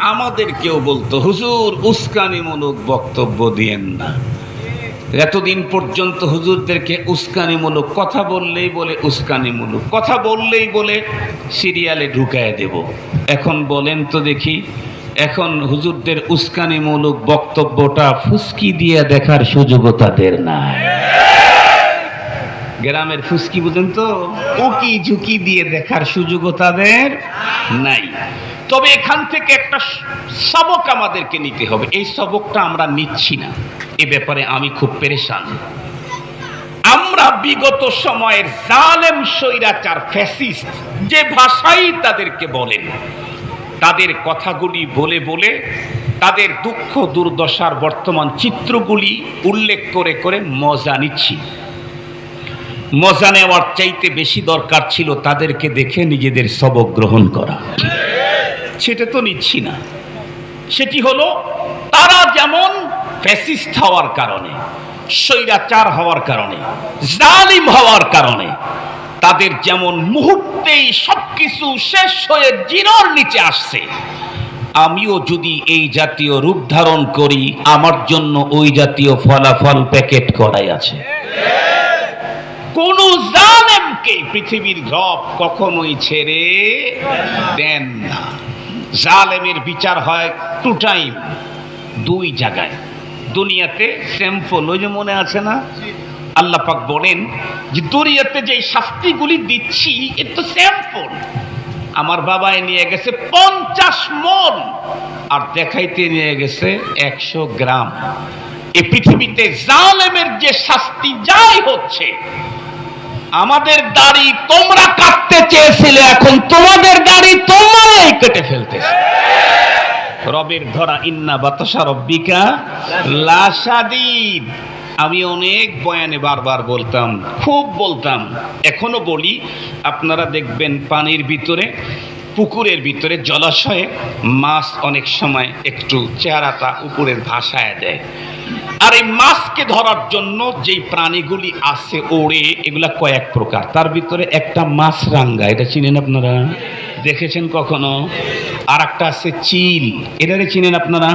আমাদের কেউ বলতো, হুজুর উস্কানিমূলক বক্তব্য দিয়েন না। এতদিন পর্যন্ত হুজুরদেরকে উস্কানিমূলক কথা বললেই বলে উস্কানিমূলক কথা বললেই বলে, সিরিয়ালে ঢুকায় দেব। এখন বলেন তো দেখি, এখন হুজুরদের উস্কানিমূলক বক্তব্যটা ফুসকি দিয়ে দেখার সুযোগও তাদের নাই। গ্রামের ফুসকি বুঝেন তো? উকি ঝুঁকি দিয়ে দেখার সুযোগও তাদের নাই। তবে এখান থেকে একটা সবক আমাদেরকে নিতে হবে। এই সবকটা আমরা নিচ্ছি না। এ ব্যাপারে আমি খুব পেরেশান। আমরা বিগত সময়ের জালেম স্বৈরাচার, ফ্যাসিস্ট যে ভাষাই তাদেরকে বলেন, তাদের কথাগুলি বলে বলে তাদের দুঃখ দুর্দশার বর্তমান চিত্রগুলি উল্লেখ করে করে মজা নিচ্ছি। মজা নেওয়ার চাইতে বেশি দরকার ছিল তাদেরকে দেখে নিজেদের সবক গ্রহণ করা। সেটা তো নিচ্ছি না। সেটি হলো, তারা যেমন ফ্যাসিস্ট হওয়ার কারণে, স্বৈরাচার হওয়ার কারণে, জালিম হওয়ার কারণে, তাদের যেমন মুহূর্তেই সবকিছু শেষ হয়ে জিরোর নিচে আসছে, আমিও যদি এই জাতীয় রূপ ধারণ করি, আমার জন্য ওই জাতীয় ফলাফল প্যাকেট করাই আছে। কোন জালেমকে পৃথিবীর রব কখনোই ছেড়ে দেন না। জালেমের বিচার হয় টু টাইম, দুই জায়গায়। দুনিয়াতে স্যাম্পল ওই যে মনে আছে না? আল্লাহ পাক বলেন যে, দুনিয়াতে যে শাস্তিগুলি দিচ্ছি, এ তো স্যাম্পল আমার বাবাই নিয়ে গেছে পঞ্চাশ মন, আর দেখাইতে নিয়ে গেছে একশো গ্রাম। এ পৃথিবীতে জালেমের যে শাস্তি যাই হচ্ছে আমাদের দাড়ি তোমরা কাটতে চেয়েছিলে, এখন তোমাদের দাড়ি তোমরাই কেটে ফেলতেছে। রবের ধরা, ইন্না বাতাসা রব্বিকা লাসাদিদ আমি অনেক বয়ানে বারবার বলতাম, খুব বলতাম, এখনও বলি, আপনারা দেখবেন পানির ভিতরে, পুকুরের ভিতরে জলাশয়ে মাছ অনেক সময় একটু চেহারাটা উপরের ভাসায় দেয়। আর এই মাছকে ধরার জন্য যেই প্রাণীগুলি আছে ওড়ে, এগুলা কয়েক প্রকার। তার ভিতরে একটা মাছ রাঙ্গা এটা চিনেন আপনারা? দেখেছেন কখনো? আর একটা আছে চিল, এটারে চিনেন আপনারা?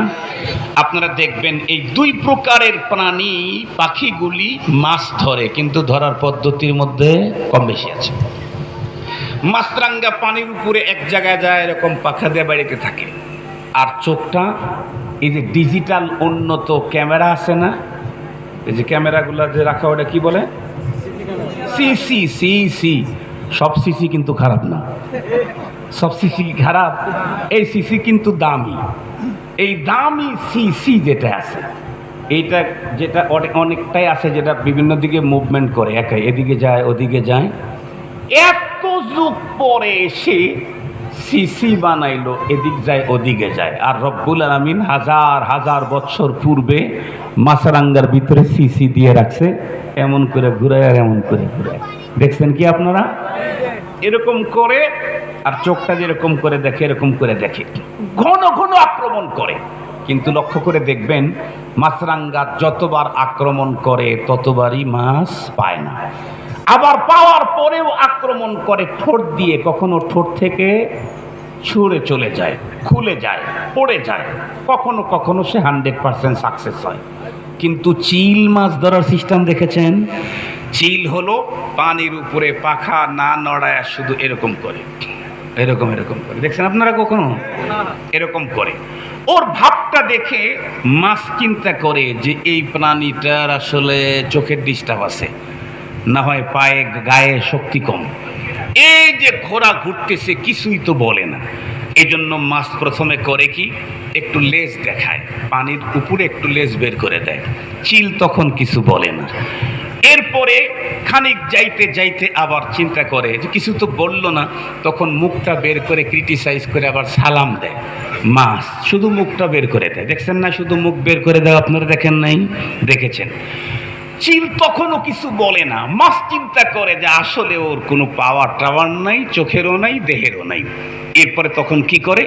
আপনারা দেখবেন এই দুই প্রকারের প্রাণী, পাখিগুলি মাছ ধরে, কিন্তু ধরার পদ্ধতির মধ্যে কম বেশি আছে। মাছরাঙ্গা পানির উপরে এক জায়গায় যায়, এরকম পাখা দিয়ে বাড়িতে থাকে। আর চোখটা, এই যে ডিজিটাল উন্নত ক্যামেরা আছে না, এই যে ক্যামেরাগুলো যে রাখা, ওটা কি বলে? সিসি সিসি সব সিসি কিন্তু খারাপ না। সব সিসি খারাপ? এই সিসি কিন্তু দামি। এই দামি সিসি যেটা আছে, এইটা যেটা অনেক- অনেকটাই আছে, যেটা বিভিন্ন দিকে মুভমেন্ট করে, একাই। এদিকে যায়, ওদিকে যায়। এত যুগ পরে এসে সিসি বানাইলো, এদিক যায়, ওদিকে যায়। আর রব্বুল আলমিন হাজার হাজার বছর পূর্বে মাসারাঙ্গার ভিতরে সিসি দিয়ে রাখছে। এমন করে ঘুরায় আর এমন করে ঘুরায়। দেখছেন কি আপনারা? এরকম করে, আর চোখটা যেরকম করে দেখে, এরকম করে দেখে। ঘন ঘন আক্রমণ করে। কিন্তু লক্ষ্য করে দেখবেন, মাছরাঙ্গা যতবার আক্রমণ করে, ততবারই মাছ পায় না। আবার পাওয়ার পরেও আক্রমণ করে ঠোঁট দিয়ে কখনো ঠোঁট থেকে ছুঁড়ে চলে যায়, খুলে যায়, পড়ে যায়। কখনো কখনো সে হান্ড্রেড পার্সেন্ট সাকসেস হয়। কিন্তু চিল মাছ ধরার সিস্টেম দেখেছেন? চিল হলো পানির উপরে পাখা না নড়ায়, শুধু এরকম করে। এরকম এরকম করে। দেখছেন আপনারা কখনো? এরকম করে। ওর ভাবটা দেখে মাছ চিন্তা করে যে এই প্রাণীটার আসলে চোখের ডিস্টার্ব আছে। না হয় পায়ে, গায়ে শক্তি কম। এই যে ঘোড়া ঘুরতেছে, কিছুই তো বলে না। এজন্য মাছ প্রথমে করে কি? একটু লেজ দেখায়। পানির উপরে একটু লেজ বের করে দেয়। চিল তখন কিছু বলে না। এরপরে খানিক যাইতে যাইতে আবার চিন্তা করে যে কিছু তো বলল না। তখন মুখটা বের করে ক্রিটিসাইজ করে আবার সালাম দেয়। মাছ শুধু মুখটা বের করে দেয়। দেখছেন না, শুধু মুখ বের করে দেয় আপনারা দেখেন নাই? দেখেছেন। চিল তখনও কিছু বলে না। মাছ চিন্তা করে যে আসলে ওর কোনো পাওয়ার টাওয়ার নাই, চোখেরও নাই, দেহেরও নাই। এরপরে তখন কি করে?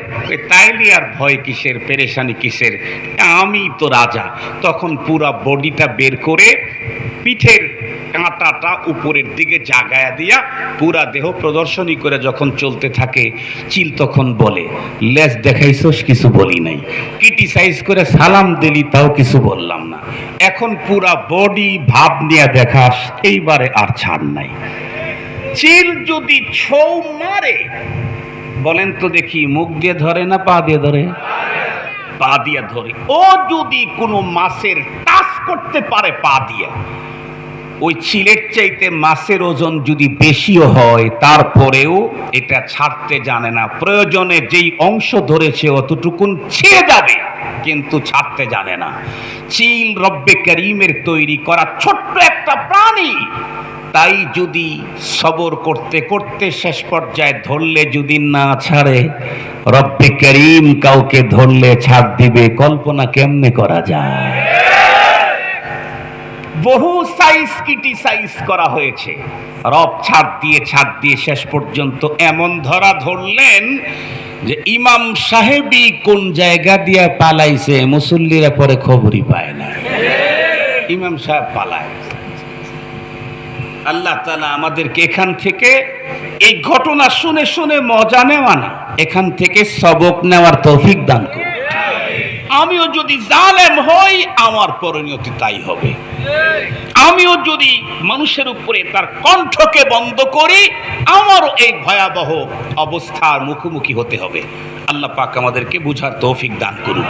তাইলে আর ভয় কিসের? পেরেশানি কিসের? আমি তো রাজা। তখন পুরা বডিটা বের করে পিঠের কাঁটাটা উপরের দিকে জাগায়া দিয়া পুরা দেহ প্রদর্শনী করে যখন চলতে থাকে, চিল তখন বলে, লেজ দেখাইছস, কিছু বলি নাই। ক্রিটিসাইজ করে সালাম দিলি, তাও কিছু বললাম না। এখন পুরা বডি ভাব নিয়ে দেখাস এইবারে আর ছাড় নাই। চিল যদি ছৌ মারে, বলেন তো দেখি, মুখ দিয়ে ধরে না পা দিয়ে ধরে? পা দিয়ে ধরে। ও যদি কোনো মাছের টাচ করতে পারে পা দিয়ে ওই চিলের চাইতে মাছের ওজন যদি বেশিও হয়, তারপরেও এটা ছাড়তে জানে না। প্রয়োজনে যেই অংশ ধরেছে অতটুকুন ছিঁড়ে যাবে, কিন্তু ছাড়তে জানে না। চিল রব্বে করিমের তৈরি করা ছোট্ট একটা প্রাণী, তাই যদি সবর করতে করতে শেষ পর্যায়ে ধরলে যদি না ছাড়ে, রব্বে করিম কাউকে ধরলে ছাড় দিবে। কল্পনা কেমনে করা যায়? বহু সাইজ ক্রিটিসাইজ করা হয়েছে। রব ছাড় দিয়ে ছাড় দিয়ে শেষ পর্যন্ত এমন ধরা ধরলেন যে ইমাম সাহেবই কোন জায়গা দিয়ে পালাইছে, মুসল্লিরা পরে খবরই পায় না। ইমাম সাহেব পালায়। আল্লাহ তালা আমাদেরকে এখান থেকে এই ঘটনা শুনে শুনে মজা নেওয়া না। এখান থেকে সবক নেওয়ার তৌফিক দান করুন। আমিও যদি জালেম হই, আমার পরিণতি তাই হবে। আমিও যদি মানুষের উপরে তার কণ্ঠকে বন্ধ করি, আমারও এই ভয়াবহ অবস্থার মুখোমুখি হতে হবে। আল্লাহ পাক আমাদেরকে বুঝার তৌফিক দান করুন